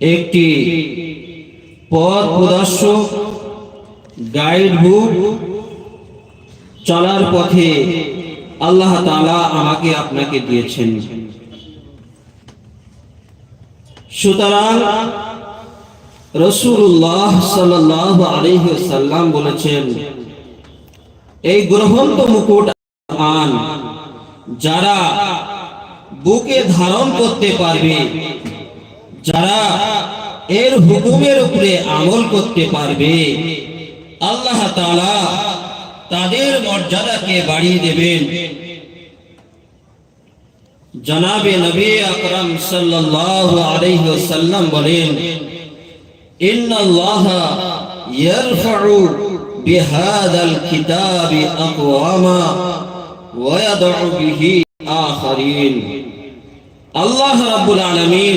একটি পথ প্রদর্শক গাইড বুক চলার পথে আল্লাহ তাআলা আমাকে আপনাকে দিয়েছেন। সুতরাং রসুল্লাহ সাল্লাহ আলাইহি সাল্লাম বলেছেন, এই গ্রহন্ত মুকুট আন যারা বুকে ধারণ করতে পারবে যারা এর হুকুমের উপরে আমল করতে পারবে, আল্লাহ তাআলা তাদের মর্যাদাকে বাড়িয়ে দেবেন। জনাবে নবী আকরাম সাল্লাল্লাহু আলাইহি ওয়াসাল্লাম বলেন, ইন্নাল্লাহ ইয়ারফাউ বিহাদাল কিতাবি আকওয়ামা ওয়া ইয়াদউ বিহি আখারিন। আল্লাহ রাব্বুল আলামিন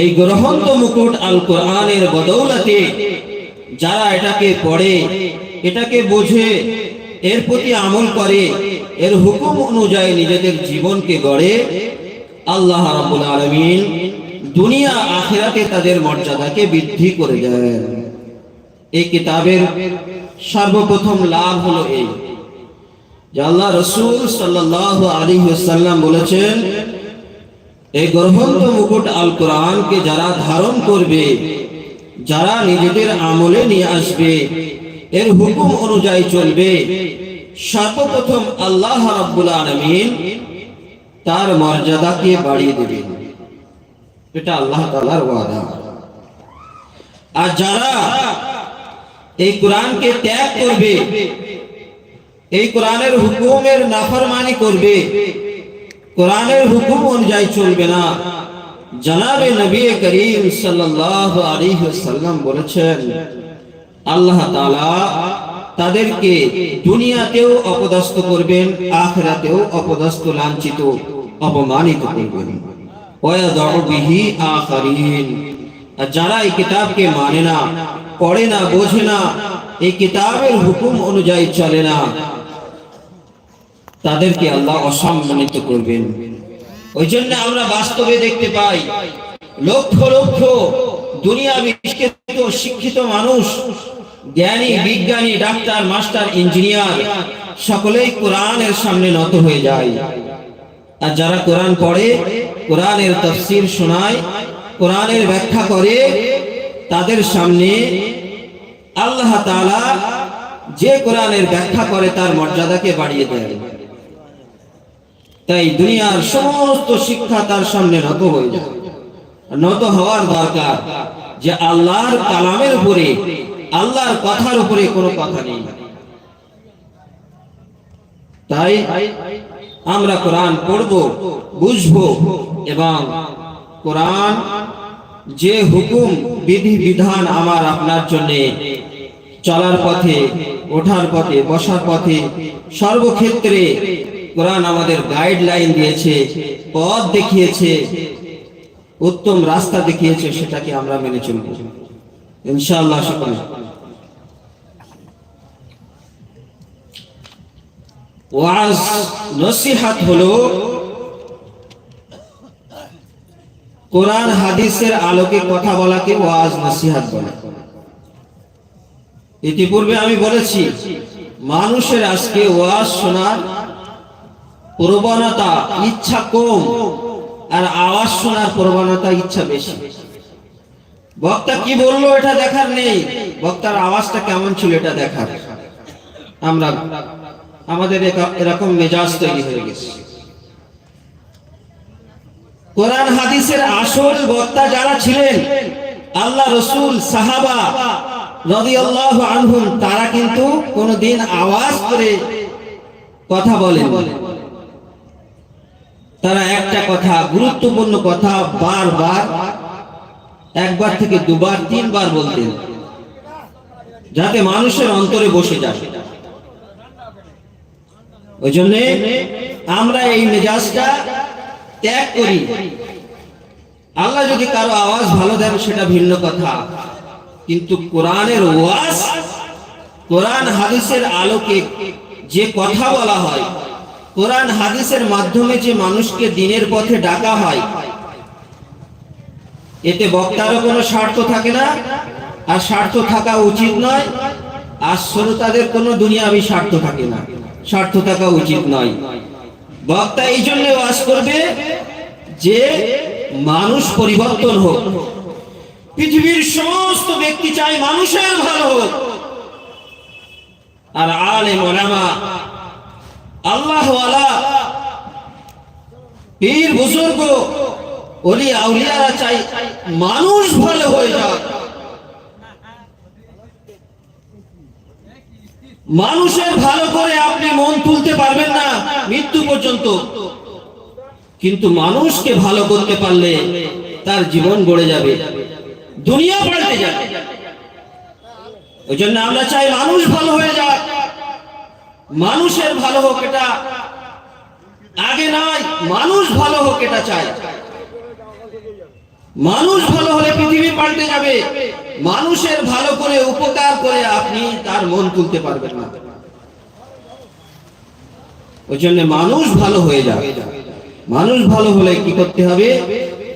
এই গ্রহন্ত মুকুট আল কোরআনের বদৌলতে যারা এটাকে পড়ে, এটাকে বোঝে, এর প্রতি আমল করে, এর হুকুম অনুযায়ী নিজেদের জীবনকে গড়ে, আল্লাহ রাব্বুল আলামিন দুনিয়া আখিরাতে তাদের মর্যাদাকে বৃদ্ধি করে দেন। এই কিতাবের সর্বপ্রথম লাভ হলো এই যে আল্লাহ রসুল সাল্লাল্লাহু আলাইহি ওয়াসাল্লাম বলেছেন এই গ্রহন্ত মুকুট আল কোরআনকে যারা ধারণ করবে, যারা নিজেদের আমলে নিয়ে আসবে, এর হুকুম অনুযায়ী চলবে। সর্বপ্রথম আল্লাহ রাব্বুল আলামিন তার মর্যাদাকে বাড়িয়ে দেবেন। এটা আল্লাহ তাআলার ওয়াদা। আর যারা এই কোরআনকে ত্যাগ করবে, এই কোরআনের হুকুমের নাফরমানি করবে কোরআনের হুকুম অনুযায়ী চলবে না। জানাবে নবী করিম সাল্লাল্লাহু আলাইহি ওয়াসাল্লাম বলেছেন, আল্লাহ তাদেরকে দুনিয়াতেও অপদস্থ করবেন, আখিরাতেও অপদস্থ লাঞ্ছিত, অপমানিত করবেন। বিহি যারা এই কিতাবকে মানে না, পড়ে না, বোঝে না, এই কিতাবের হুকুম অনুযায়ী চলে না। তাদেরকে আল্লাহ অসম্মানিত করবেন। ওই জন্য আমরা বাস্তবে দেখতে পাই, লক্ষ লক্ষ দুনিয়া বিখ্যাত শিক্ষিত মানুষ, জ্ঞানী, বিজ্ঞানী, ডাক্তার, মাস্টার, ইঞ্জিনিয়ার, সকলেই কোরআনের সামনে নত হয়ে যায়। আর যারা কোরআন পড়ে, কোরআনের তফসির শোনায়, কোরআনের ব্যাখ্যা করে, তাদের সামনে আল্লাহ তাআলা যে কোরআনের ব্যাখ্যা করে তার মর্যাদাকে বাড়িয়ে দেয় তাই দুনিয়ার সমস্ত শিক্ষা তার সামনে নত হয়ে যায়। নত হওয়ার দরকার যে আল্লাহর কালামের উপরে, আল্লাহর কথার উপরে কোনো কথা নেই। তাই আমরা কোরআন পড়ব, বুঝব এবং কোরআন যে হুকুম, বিধি, বিধান আমার আপনার জন্য চলার পথে, ওঠার পথে, বসার পথে সর্বক্ষেত্রে কোরআন আমাদের গাইডলাইন দিয়েছে, পথ দেখিয়েছে, উত্তম রাস্তা দেখিয়েছে, সেটাকে আমরা মেনে চলব। ইনশাআল্লাহ, সকলে। ওয়াজ, নসিহাত হলো, কোরআন হাদিসের আলোকে কথা বলাকে ওয়াজ, নসিহাত বলে। ইতিপূর্বে আমি বলেছি, মানুষের আজকে ওয়াজ শোনার প্রবণতা, ইচ্ছা কম, আর আওয়াজ শোনার প্রবণতা, ইচ্ছা বেশি। বক্তা কি বলল এটা দেখার নেই। বক্তার আওয়াজটা কেমন ছিল এটা দেখার। আমরা, আমাদের এরকম মেজাজ তৈরি হয়ে গেছে। কোরআন হাদিসের আসল বক্তা যারা ছিলেন, আল্লাহ রসুল, সাহাবা রাদিয়াল্লাহু আনহুম, তারা কিন্তু কোনোদিন আওয়াজ করে কথা বলেন তারা একটা কথা, গুরুত্বপূর্ণ কথা বারবার, একবার থেকে দুবার, তিনবার বলতেন যাতে মানুষের অন্তরে বসে যায়। ওই জন্য আমরা এই মেজাজটা ত্যাগ করি। আল্লাহ যদি কারও আওয়াজ ভালো দেন, সেটা ভিন্ন কথা। কিন্তু কোরআনের ওয়াজ, কোরআন হাদিসের আলোকে যে কথা বলা হয় কোরআন হাদিসের মাধ্যমে যে মানুষকে দিনের পথে ডাকা হয়, এতে বক্তারও কোনো স্বার্থ থাকে না, আর স্বার্থ থাকা উচিত নয়, আর শ্রোতাদের কোনো দুনিয়াবি স্বার্থ থাকে না। স্বার্থ থাকা উচিত নয়। বক্তা এই জন্য ওয়াজ করবে যে মানুষ পরিবর্তন হোক, পৃথিবীর সমস্ত ব্যক্তি চায় মানুষের ভালো হোক, আর আলেম ওলামা আল্লাহ পীর বুজুর্গ, ওলি আউলিয়ারা চাই মানুষ ভালো হয়ে যাক। মানুষের ভালো করে আপনি মন তুলতে পারবেন না মৃত্যু পর্যন্ত। কিন্তু মানুষকে ভালো করতে পারলে তার জীবন গড়ে যাবে। দুনিয়া পাল্টে যাবে। ওই জন্য আমরা চাই মানুষ ভালো হয়ে যাক। মানুষের ভালো হোক এটা আগে নয় মানুষ ভালো হোক এটা চাই। মানুষ ভালো হলে পৃথিবী পাল্টে যাবে। মানুষের ভালো করে উপকার করে আপনি তার মন তুলতে পারবেন না। ওই জন্য মানুষ ভালো হয়ে যাবে মানুষ ভালো হলে কি করতে হবে?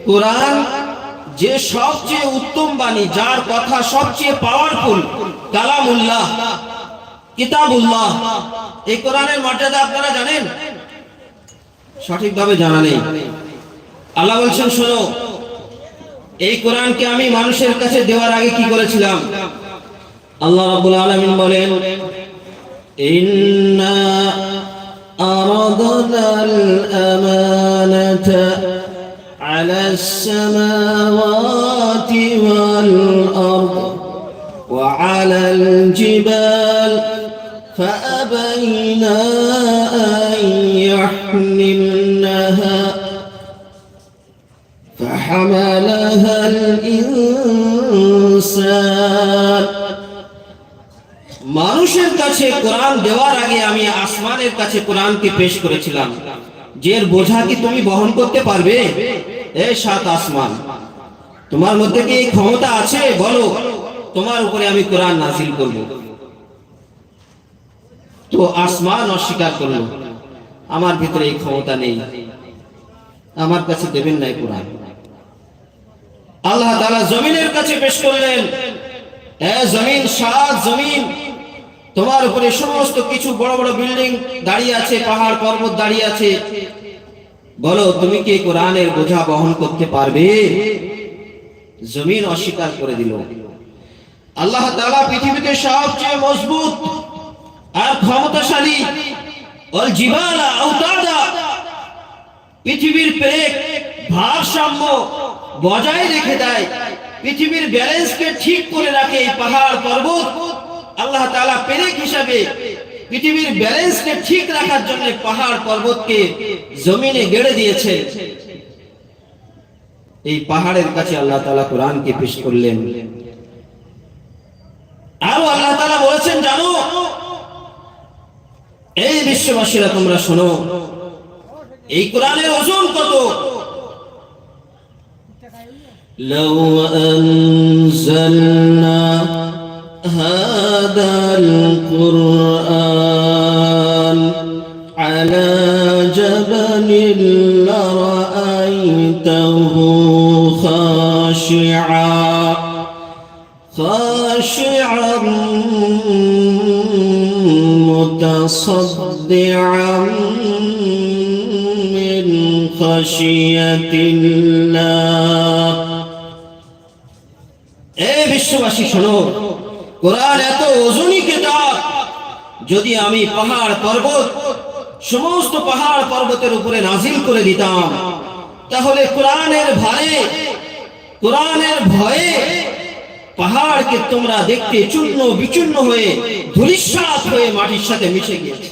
কোরআন যে সবচেয়ে উত্তম বাণী, যার কথা সবচেয়ে পাওয়ারফুল কালামুল্লাহ। কিতাবুল্লাহ এই কোরআনের মর্যাদা আপনারা জানেন সঠিকভাবে জানা নেই আল্লাহ বলছেন শোনো এই কোরআনকে আমি মানুষের কাছে দেওয়ার আগে কি করেছিলাম আল্লাহ রাব্বুল আলামিন বলেন ইন্না আরাদনা আল-আমানাতা على السماوات والأرض وعلى الجبال فأبين أن يحملنها فحملها الإنسان মানুষের কাছে কোরআন দেওয়ার আগে আমি আসমানের কাছে কোরআনকে পেশ করেছিলাম যে এর বোঝা কি তুমি বহন করতে পারবে এ সাত আসমান তোমার মধ্যে কি এই ক্ষমতা আছে বলো তোমার উপরে আমি কোরআন নাজিল করব তো আসমান অস্বীকার করল। আমার ভিতরে এই ক্ষমতা নেই। আমার কাছে দেবেন নাই কোরআন। আল্লাহ তাআলা জমিনের কাছে পেশ করলেন। এ জমিন, সাত জমিন। তোমার উপরে সমস্ত কিছু বড় বড় বিল্ডিং দাঁড়িয়ে আছে, পাহাড় পর্বত দাঁড়িয়ে আছে। বলো, তুমি কি কোরআনের বোঝা বহন করতে পারবে? জমিন অস্বীকার করে দিল। আল্লাহ তাআলা পৃথিবীতে সবচেয়ে মজবুত আর ক্ষমতাশালী ওল জিবালা আউতাদা পৃথিবীর প্রেক ভারসাম্য বজায় রেখে দেয়। পৃথিবীর ব্যালেন্সকে ঠিক করে রাখে এই পাহাড় পর্বত। আল্লাহ তাআলা পেরেক হিসাবে পৃথিবীর ব্যালেন্সকে ঠিক রাখার জন্য পাহাড় পর্বতকে জমিনে গেড়ে দিয়েছে। এই পাহাড়ের কাছে আল্লাহ তাআলা কোরআনকে পেশ করলেন। আরও আল্লাহ তাআলা বলেছেন, জানো এই বিশ্ববাসীরা তোমরা শোনো এই কোরআনের ওজন কত لو أنزلنا هذا القرآن على جبل لرأيته خاشعا خاشعا متصدعا من خشية الله এ বিশ্ববাসী শোনো কোরআন এত ওজনী কিতাব যদি আমি পাহাড় পর্বত সমস্ত পাহাড় পর্বতের উপরে নাজিল করে দিতাম তাহলে কোরআনের ভারে কোরআনের ভয়ে পাহাড়কে তোমরা দেখতে চূর্ণ বিচূর্ণ হয়ে ধূলিসাৎ হয়ে মাটির সাথে মিশে গিয়েছে।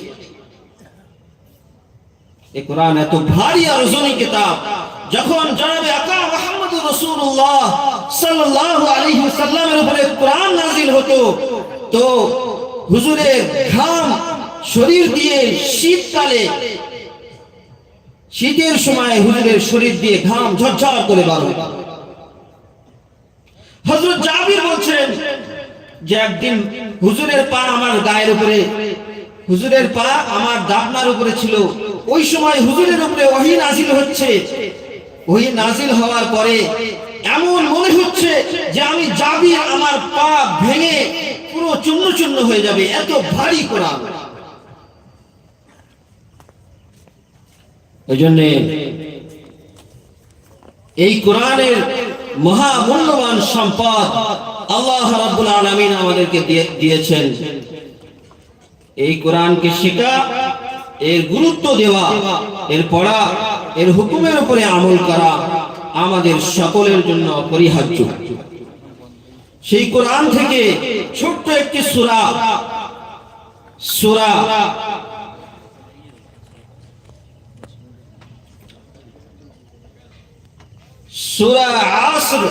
এ কোরআন এত ভারী আর ওজনী কিতাব, যখন জনাবে আকা মুহাম্মদ রাসূলুল্লাহ সাল্লাল্লাহু আলাইহি ওয়াসাল্লামের উপরে কোরআন নাযিল হতো, তো হুজুরের ঘাম শরীর দিয়ে শীতকালে, শীতের সময় হুজুরের শরীর দিয়ে ঘাম ঝরঝর করে বার হতো হযরত জাবির বলছেন যে একদিন হুজুরের পা আমার গায়ের উপরে, হুজুরের পা আমার দাপনার উপরে ছিল। ওই সময় হুজুরের উপরে ওহি নাজিল হচ্ছে। ওহি নাজিল হওয়ার পরে এমন মনে হচ্ছে যে আমি যাবি আমার পা ভেঙে পুরো চূর্ণ চূর্ণ হয়ে যাবে, এত ভারী কোরআন ওই জন্যে এই কোরআনের মহামূল্যবান সম্পদ আল্লাহ রাব্বুল আলামিন আমাদেরকে দিয়েছেন। এই কোরআনকে শেখা, এর গুরুত্ব দেওয়া, এর পড়া, এর হুকুমের উপরে আমল করা আমাদের সকলের জন্য অপরিহার্য। সেই কোরআন থেকে ছোট্ট একটি সূরা সূরা সূরা আসর।